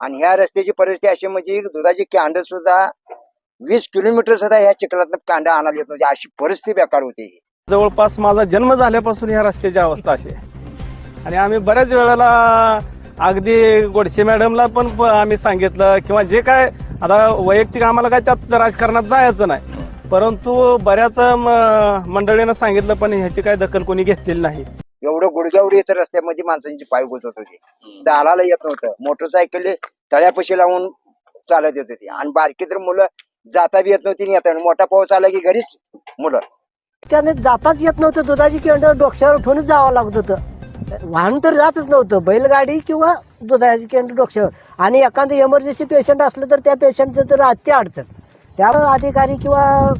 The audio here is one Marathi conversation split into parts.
आणि ह्या रस्त्याची परिस्थिती अशी म्हणजे दुधाची कॅन्ड सुद्धा वीस किलोमीटर सुद्धा ह्या चिखलात कांदा आणायला येत नव्हती अशी परिस्थिती बेकार होती. जवळपास माझा जन्म झाल्यापासून ह्या रस्त्याची अवस्था अशी आहे. आणि आम्ही बऱ्याच वेळेला अगदी गोडसे मॅडमला पण आम्ही सांगितलं किंवा जे काय आता वैयक्तिक आम्हाला काय त्यात राजकारणात जायचं नाही. परंतु बऱ्याच मंडळीनं सांगितलं पण ह्याची काय दखल कोणी घेतलेली नाही. एवढं गुडघ्यावर इथं रस्त्यामध्ये माणसांची पाय घुसत होते. चालायला येत नव्हतं. मोटरसायकल तळ्यापाशी लावून चालत येत होती. आणि बारकी तर मुलं जाता बी येत नव्हती आणि येता मोठा पाऊस आला की घरीच मुलं. त्याने जाताच येत नव्हतं. दुधाची केंड डोक्यावर उठूनच जावं लागत होतं. वाहन तर जातच नव्हतं. बैलगाडी किंवा दुधाची केंड डोक्यावर. आणि एखादं इमर्जन्सी पेशंट असलं तर त्या पेशंटचं तर अति अडचण. त्यामुळे अधिकारी किंवा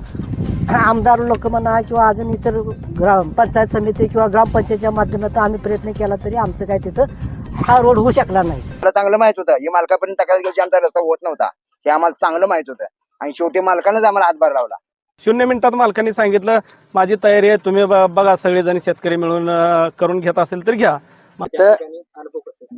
आमदार लोक म्हणा किंवा अजून इतर ग्राम पंचायत समिती किंवा ग्रामपंचायतच्या माध्यमातून आम्ही प्रयत्न केला तरी आमचं काय तिथं हा रोड होऊ शकला नाही. मला चांगलं माहीत होतं. हे मालकापर्यंत तक्रार गेली आमचा रस्ता होत नव्हता. हे आम्हाला चांगलं माहीत होतं. आणि शेवटी मालकानंच आम्हाला हातभार लावला. शून्य मिनिटात मालकांनी सांगितलं माझी तयारी आहे. तुम्ही बघा सगळेजण शेतकरी मिळून करून घेत असेल तर घ्या.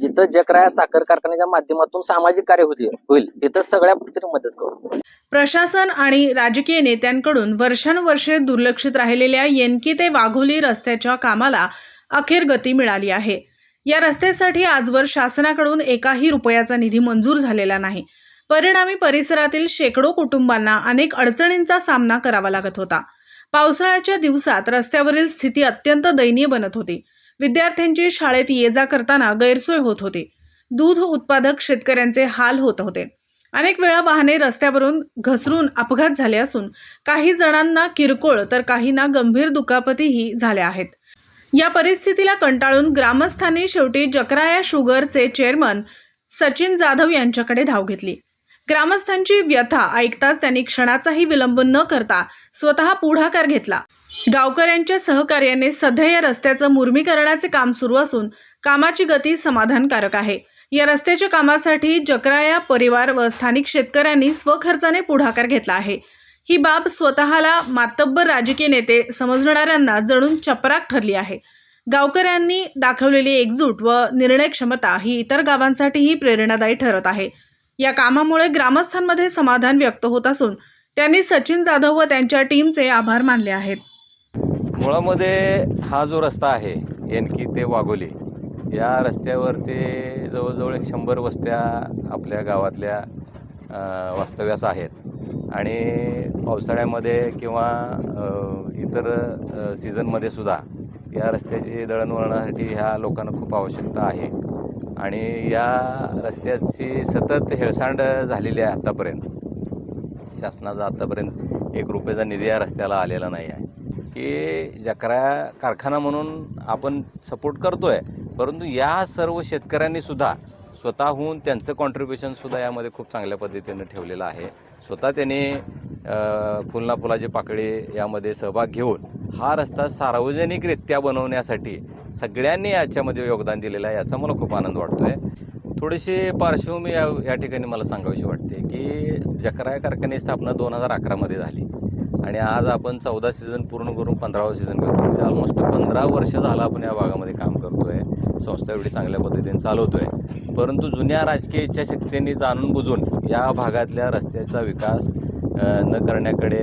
जिथं जकराया साखर कारखान्याच्या माध्यमातून सामाजिक कार्य होते होईल तिथं सगळ्या पद्धतीने मदत करू. प्रशासन आणि राजकीय नेत्यांकडून वर्षानुवर्षे दुर्लक्षित राहिलेल्या येनकी ते वाघोली रस्त्याच्या कामाला अखेर गती मिळाली आहे. या रस्त्यासाठी आजवर शासनाकडून एकाही रुपयाचा निधी मंजूर झालेला नाही. परिणामी परिसरातील शेकडो कुटुंबांना अनेक अडचणींचा सामना करावा लागत होता. पावसाळ्याच्या दिवसात रस्त्यावरील स्थिती अत्यंत दयनीय बनत होती. विद्यार्थ्यांची शाळेत ये जा करताना गैरसोय होत होती. दूध उत्पादक शेतकऱ्यांचे हाल होत होते. अनेक वेळा वाहने रस्त्यावरून घसरून अपघात झाले असून काही जणांना किरकोळ तर काहींना गंभीर दुखापतीही झाल्या आहेत. या परिस्थितीला कंटाळून ग्रामस्थांनी शेवटी जकराया शुगरचे चेअरमन सचिन जाधव यांच्याकडे धाव घेतली. ग्रामस्थांची व्यथा ऐकताच त्यांनी क्षणाचाही विलंब न करता स्वतः पुढाकार घेतला. गावकऱ्यांच्या सहकार्याने सध्या या रस्त्याचं मुर्मीकरणाचे काम सुरू असून कामाची गती समाधानकारक आहे. या रस्त्याच्या कामासाठी जकराया परिवार व स्थानिक शेतकऱ्यांनी स्वखर्चाने पुढाकार घेतला आहे. ही बाब स्वतःला मातब्बर राजकीय नेते समजणाऱ्यांना जणून चपराक ठरली आहे. गावकऱ्यांनी दाखवलेली एकजूट व निर्णय क्षमता ही इतर गावांसाठीही प्रेरणादायी ठरत आहे. या कामामुळे ग्रामस्थांमध्ये समाधान व्यक्त होत असून त्यांनी सचिन जाधव व त्यांच्या टीमचे आभार मानले आहेत. मुळामध्ये हा जो रस्ता आहे एनकी ते वाघोली या रस्त्यावर ते जवळजवळ एक शंभर वस्त्या आपल्या गावातल्या वास्तव्यास आहेत. आणि पावसाळ्यामध्ये किंवा इतर सीझनमध्ये सुद्धा या रस्त्याची दळणवळणासाठी ह्या लोकांना खूप आवश्यकता आहे. आणि या रस्त्याची सतत हेळसांड झालेली आहे आत्तापर्यंत शासनाचा आत्तापर्यंत एक रुपयाचा निधी या रस्त्याला आलेला नाही आहे. की जकरा कारखाना म्हणून आपण सपोर्ट करतो आहे परंतु या सर्व शेतकऱ्यांनी सुद्धा स्वतःहून त्यांचं कॉन्ट्रीब्युशन सुद्धा यामध्ये खूप चांगल्या पद्धतीनं ठेवलेलं आहे. स्वतः त्यांनी फुलना फुलाचे पाकळी यामध्ये सहभाग घेऊन हा रस्ता सार्वजनिकरित्या बनवण्यासाठी सगळ्यांनी याच्यामध्ये योगदान दिलेलं आहे याचा मला खूप आनंद वाटतो आहे थोडीशी पार्श्वभूमी या या ठिकाणी मला सांगावीशी वाटते की जकराया कारखान्याची स्थापना दोन हजार अकरामध्ये झाली. आणि आज आपण चौदा सीझन पूर्ण करून पंधरावा सीझन करतो म्हणजे ऑलमोस्ट पंधरा वर्ष झालं आपण या भागामध्ये काम करतोय. संस्था एवढी चांगल्या पद्धतीने चालवतोय. परंतु जुन्या राजकीय इच्छाशक्तींनी जाणून बुजून या भागातल्या रस्त्याचा विकास न करण्याकडे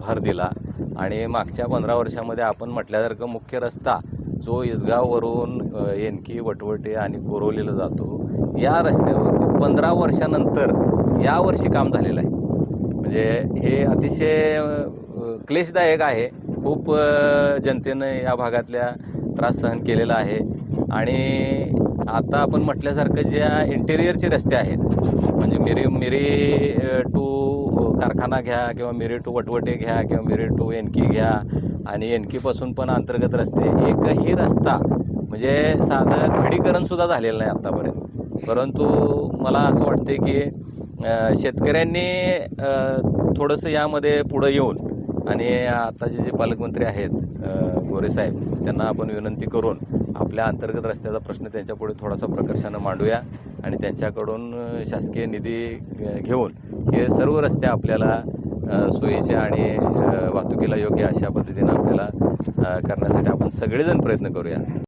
भर दिला. आणि मागच्या पंधरा वर्षामध्ये आपण म्हटल्यासारखं मुख्य रस्ता जो इसगाववरून येणकी येनकी वटवटे आणि कोरोलीला जातो या रस्त्यावरती पंधरा वर्षानंतर यावर्षी काम झालेलं आहे. म्हणजे हे अतिशय क्लेशदायक आहे. खूप जनतेनं या भागातल्या त्रास सहन केलेला आहे. आणि आता आपण म्हटल्यासारखं ज्या इंटेरियरचे रस्ते आहेत म्हणजे मिरी मिरी टू कारखाना घ्या किंवा मिरी टू वटवटे घ्या किंवा मिरी टू एनकी घ्या आणि एनकीपासून पण अंतर्गत रस्ते एकही रस्ता म्हणजे साधं खडीकरणसुद्धा झालेलं नाही आत्तापर्यंत परंतु मला असं वाटते की शेतकऱ्यांनी थोडंसं यामध्ये पुढं येऊन आणि आताचे जे पालकमंत्री आहेत गोरेसाहेब त्यांना आपण विनंती करून आपल्या अंतर्गत रस्त्याचा प्रश्न त्यांच्यापुढे थोडासा प्रकर्षानं मांडूया आणि त्यांच्याकडून शासकीय निधी घेऊन हे सर्व रस्ते आपल्याला सोयीचे आणि वाहतुकीला योग्य अशा पद्धतीनं आपल्याला करण्यासाठी आपण सगळेजण प्रयत्न करूया.